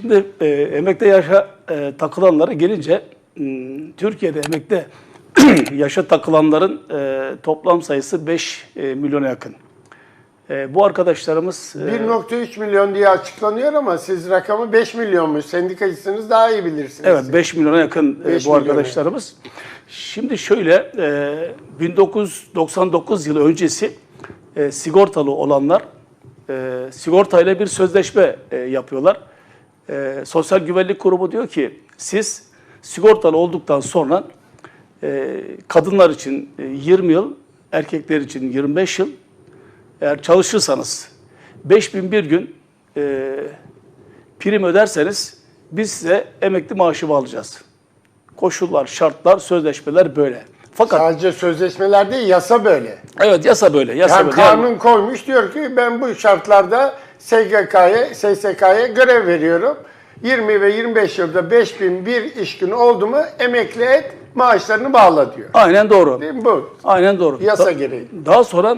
Şimdi e, emekte yaşa e, takılanlara gelince Türkiye'de emekte yaşa takılanların e, toplam sayısı 5 e, milyona yakın. E, bu arkadaşlarımız e, 1.3 milyon diye açıklanıyor ama siz rakamı 5 milyonmuş. Sendikacısınız daha iyi bilirsiniz. Evet 5 milyona yakın e, 5 bu arkadaşlarımız. Şimdi şöyle e, 1999 yılı öncesi e, sigortalı olanlar e, sigortayla bir sözleşme e, yapıyorlar. E, Sosyal Güvenlik Kurumu diyor ki siz sigortalı olduktan sonra e, kadınlar için e, 20 yıl, erkekler için 25 yıl eğer çalışırsanız 5001 gün e, prim öderseniz biz size emekli maaşı bağlayacağız. Koşullar, şartlar, sözleşmeler böyle. Fakat Sadece sözleşmeler değil, yasa böyle. evet yasa böyle. Yasa Yani böyle. kanun koymuş diyor ki ben bu şartlarda SGK'ya, SSK'ya görev veriyorum. 20 ve 25 yılda 5001 iş günü oldu mu emekli et, maaşlarını bağla diyor. Aynen doğru. Değil mi bu? Aynen doğru. Yasa Da- gereği. Daha sonra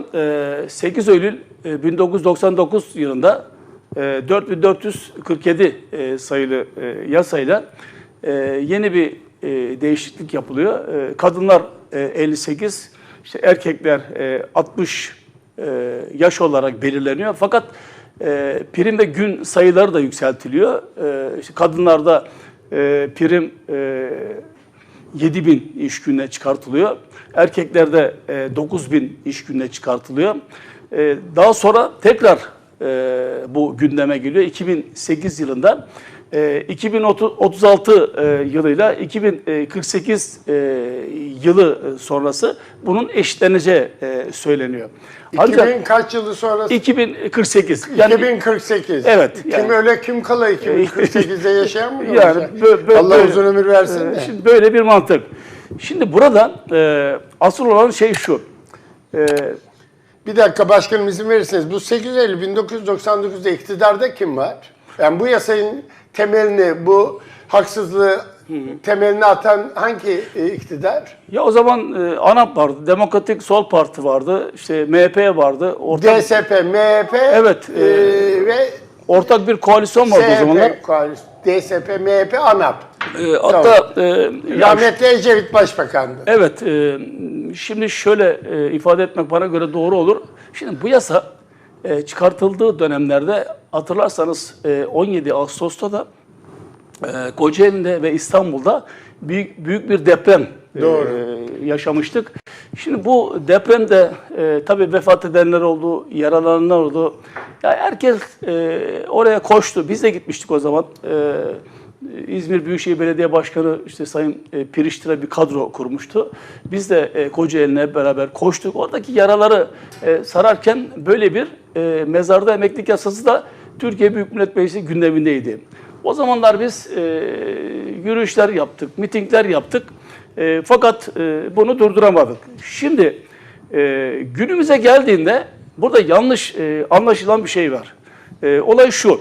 e, 8 Eylül e, 1999 yılında e, 4447 e, sayılı e, yasayla e, yeni bir e, değişiklik yapılıyor. E, Kadınlar e, 58, işte erkekler e, 60 e, yaş olarak belirleniyor. Fakat e, prim ve gün sayıları da yükseltiliyor. E, işte kadınlarda e, prim e, 7 bin iş gününe çıkartılıyor. Erkeklerde e, 9 bin iş gününe çıkartılıyor. E, daha sonra tekrar e, bu gündeme geliyor. 2008 yılında 2036 e, yılıyla 2048 e, yılı sonrası bunun eşitleneceği e, söyleniyor. 2000 kaç yılı sonrası? 2048. Yani 2048. Evet, Kim yani- öyle kim kala 2048'de yaşayan mı? Yani bö- bö- Allah böyle- uzun ömür versin Ee, de. Şimdi böyle bir mantık. Şimdi burada e, asıl olan şey şu. E, Bir dakika başkanım izin verirseniz. Bu 8 Eylül 1999'da iktidarda kim var? Yani bu yasanın temelini, bu haksızlığı temelini atan hangi e, iktidar? ya o zaman e, ANAP vardı, Demokratik Sol Parti vardı, işte MHP vardı, ortak, DSP, MHP Evet, e, ve ortak bir koalisyon vardı o zamanlar. CHP, koalis- DSP, MHP, ANAP. E, hatta e, ya Rahmetli Ecevit Başbakan'dı. Evet, e, şimdi şöyle e, ifade etmek bana göre doğru olur. Şimdi bu yasa e, çıkartıldığı dönemlerde hatırlarsanız e, 17 Ağustos'ta da e, Kocaeli'nde ve İstanbul'da büyük büyük bir deprem e, Doğru. yaşamıştık. Şimdi bu depremde e, tabii vefat edenler oldu, yaralananlar oldu. Ya herkes e, oraya koştu. Biz de gitmiştik o zaman. E, İzmir Büyükşehir Belediye Başkanı işte Sayın e, Piriştire bir kadro kurmuştu. Biz de e, Kocaeli'ne beraber koştuk. Oradaki yaraları e, sararken böyle bir mezarda emeklilik yasası da Türkiye Büyük Millet Meclisi gündemindeydi. O zamanlar biz yürüyüşler yaptık, mitingler yaptık. Fakat bunu durduramadık. Şimdi günümüze geldiğinde burada yanlış anlaşılan bir şey var. Olay şu.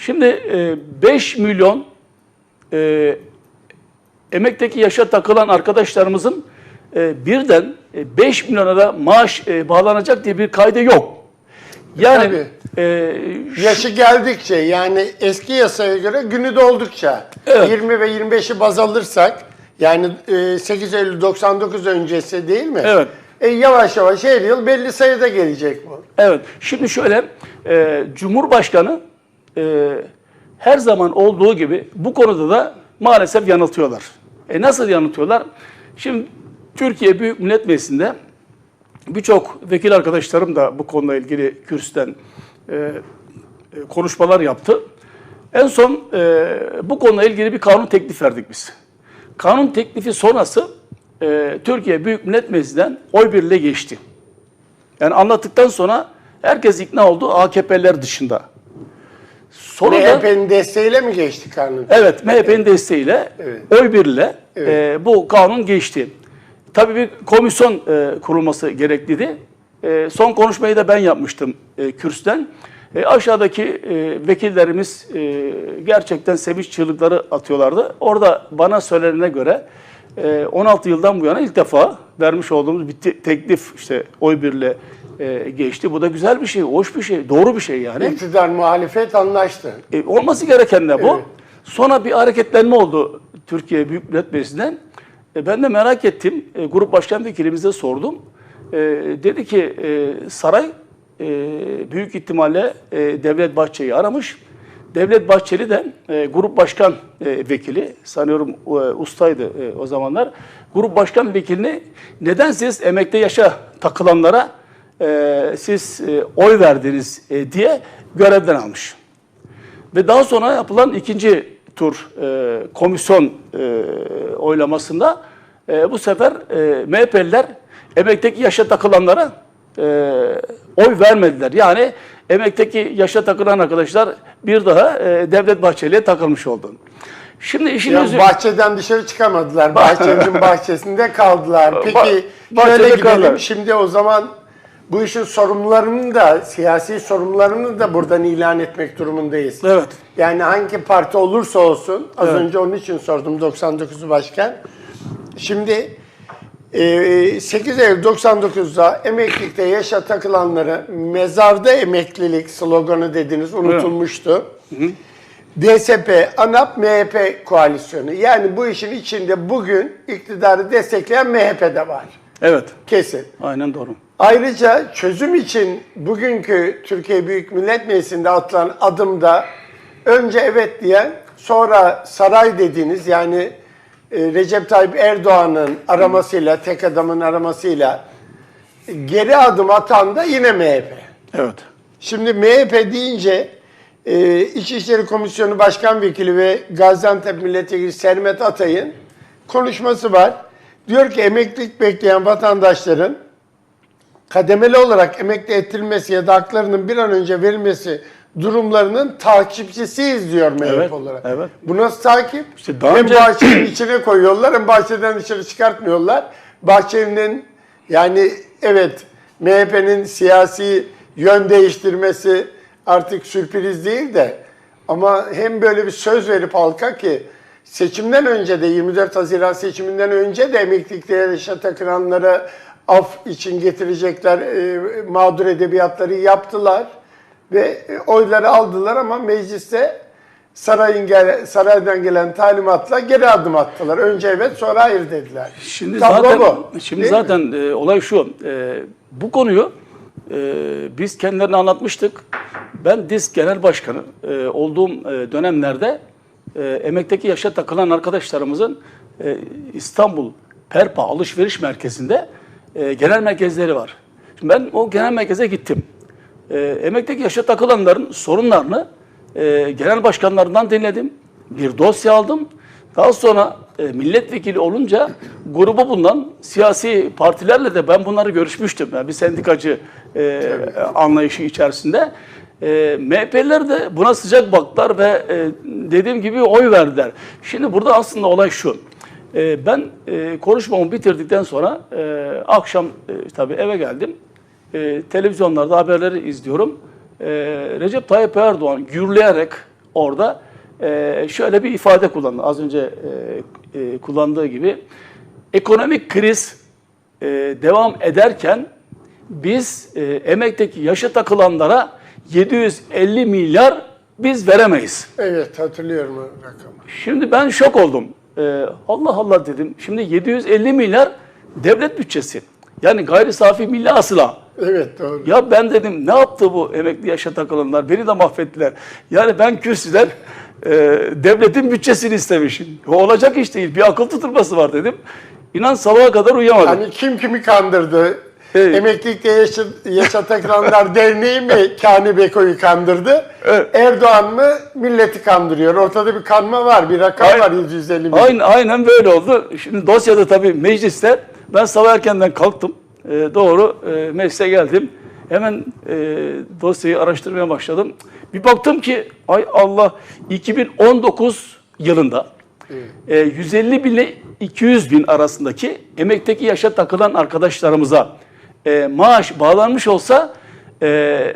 Şimdi e, 5 milyon e, emekteki yaşa takılan arkadaşlarımızın e, birden e, 5 milyona da maaş e, bağlanacak diye bir kaydı yok. Yani Tabii. e, Yaşı geldikçe yani eski yasaya göre günü doldukça Evet. 20 ve 25'i baz alırsak yani e, 8 Eylül 99 öncesi değil mi? Evet. E, yavaş yavaş her yıl belli sayıda gelecek bu. Evet. Şimdi şöyle, e, Cumhurbaşkanı e, her zaman olduğu gibi bu konuda da maalesef yanıltıyorlar. E nasıl yanıltıyorlar? Şimdi Türkiye Büyük Millet Meclisi'nde birçok vekil arkadaşlarım da bu konuyla ilgili kürsüden e, e, konuşmalar yaptı. En son e, bu konuyla ilgili bir kanun teklif verdik biz. Kanun teklifi sonrası e, Türkiye Büyük Millet Meclisi'nden oy birliğiyle geçti. Yani anlattıktan sonra herkes ikna oldu AKP'ler dışında. Sonra MHP'nin desteğiyle mi geçti kanun? evet MHP'nin desteğiyle Evet. oy birliğiyle e, bu kanun geçti. Tabii bir komisyon e, kurulması gerekliydi. E, son konuşmayı da ben yapmıştım e, kürsüden. E, aşağıdaki e, vekillerimiz e, gerçekten sevinç çığlıkları atıyorlardı. Orada bana söylenene göre e, 16 yıldan bu yana ilk defa vermiş olduğumuz bir te- teklif işte oy birliğiyle e, geçti. Bu da güzel bir şey, hoş bir şey, doğru bir şey yani. İktidar muhalefet anlaştı. E, olması gereken de bu. Evet. Sonra bir hareketlenme oldu Türkiye Büyük Millet Meclisi'nden. E, ben de merak ettim. E, grup başkan vekilimize sordum. E, dedi ki e, saray e, büyük ihtimalle e, Devlet Bahçeli'yi aramış. Devlet Bahçeli de e, grup başkan e, vekili, sanıyorum e, ustaydı e, o zamanlar. Grup başkan vekilini neden siz emekte yaşa takılanlara e, siz e, oy verdiniz e, diye görevden almış. Ve daha sonra yapılan ikinci tur e, komisyon e, oylamasında e, bu sefer e, MHP'liler emekteki yaşa takılanlara e, oy vermediler. Yani emekteki yaşa takılan arkadaşlar bir daha e, Devlet Bahçeli'ye takılmış oldu. Şimdi işin Ya özü... bahçeden dışarı çıkamadılar. Bahçenin bahçesinde kaldılar. Peki Ba- şöyle gidelim. kaldılar. Şimdi o zaman bu işin sorumlularını da, siyasi sorumlularını da buradan ilan etmek durumundayız. Evet. Yani hangi parti olursa olsun, az önce onun için sordum 99'u başkan. Şimdi 8 Eylül 99'da emeklilikte yaşa takılanları mezarda emeklilik sloganı dediniz unutulmuştu. DSP, ANAP, MHP koalisyonu. Yani bu işin içinde bugün iktidarı destekleyen MHP de var. Evet. Kesin. Aynen doğru. Ayrıca çözüm için bugünkü Türkiye Büyük Millet Meclisi'nde atılan adımda önce evet diyen sonra saray dediğiniz yani Recep Tayyip Erdoğan'ın aramasıyla, tek adamın aramasıyla geri adım atan da yine MHP. Evet. Şimdi MHP deyince e, İçişleri Komisyonu Başkan Vekili ve Gaziantep Milletvekili Sermet Atay'ın konuşması var. Diyor ki emeklilik bekleyen vatandaşların kademeli olarak emekli ettirilmesi ya da haklarının bir an önce verilmesi durumlarının takipçisiyiz diyor MHP Evet, olarak. evet. Bu nasıl takip? İşte daha hem önce- bahçenin içine koyuyorlar hem bahçeden dışarı çıkartmıyorlar. Bahçenin yani evet MHP'nin siyasi yön değiştirmesi artık sürpriz değil de ama hem böyle bir söz verip halka ki seçimden önce de 24 Haziran seçiminden önce de emeklilikte yaşa takılanlara af için getirecekler e, mağdur edebiyatları yaptılar ve e, oyları aldılar ama mecliste sarayın gel, saraydan gelen talimatla geri adım attılar. Önce evet sonra hayır dediler. Şimdi Tablo zaten bu, şimdi değil mi? zaten e, olay şu. E, bu konuyu e, biz kendilerine anlatmıştık. Ben DİSK Genel Başkanı e, olduğum e, dönemlerde e, emekteki yaşa takılan arkadaşlarımızın e, İstanbul Perpa Alışveriş Merkezi'nde e, genel merkezleri var. Şimdi ben o genel merkeze gittim. E, emekteki yaşa takılanların sorunlarını e, genel başkanlarından dinledim. Bir dosya aldım. Daha sonra e, milletvekili olunca grubu bulunan siyasi partilerle de ben bunları görüşmüştüm. Yani bir sendikacı e, anlayışı içerisinde. E, MHP'liler de buna sıcak baktılar ve e, dediğim gibi oy verdiler. Şimdi burada aslında olay şu. E, ben e, konuşmamı bitirdikten sonra e, akşam e, tabii eve geldim. E, televizyonlarda haberleri izliyorum. E, Recep Tayyip Erdoğan gürleyerek orada e, şöyle bir ifade kullandı. Az önce e, e, kullandığı gibi. Ekonomik kriz e, devam ederken biz e, emekteki yaşa takılanlara 750 milyar biz veremeyiz. Evet hatırlıyorum o rakamı. Şimdi ben şok oldum. Ee, Allah Allah dedim. Şimdi 750 milyar devlet bütçesi. Yani gayri safi milli hasıla. Evet doğru. Ya ben dedim ne yaptı bu emekli yaşa takılanlar? Beni de mahvettiler. Yani ben kürsüden e, devletin bütçesini istemişim. O olacak iş değil. Bir akıl tutulması var dedim. İnan sabaha kadar uyuyamadım. Hani kim kimi kandırdı? Evet. Emeklilikte yaşa, yaşa takılanlar derneği mi Kani Beko'yu kandırdı? Evet. Erdoğan mı milleti kandırıyor? Ortada bir kanma var, bir rakam Aynen. var 750 milyon. Aynen, aynen böyle oldu. Şimdi dosyada tabii mecliste ben sabah erkenden kalktım. Ee, doğru e, geldim. Hemen e, dosyayı araştırmaya başladım. Bir baktım ki ay Allah 2019 yılında e, 150 bin ile 200 bin arasındaki emekteki yaşa takılan arkadaşlarımıza e, maaş bağlanmış olsa e,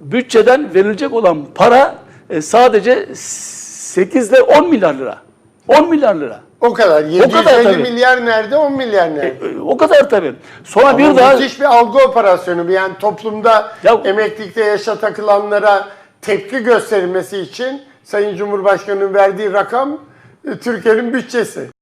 bütçeden verilecek olan para e, sadece 8 ile 10 milyar lira. 10 milyar lira. O kadar. 750 kadar tabii. milyar nerede? 10 milyar nerede? E, O kadar tabii. Sonra Ama bir daha Müthiş bir algı operasyonu. Yani toplumda Ya- emeklilikte yaşa takılanlara tepki gösterilmesi için Sayın Cumhurbaşkanı'nın verdiği rakam e, Türkiye'nin bütçesi.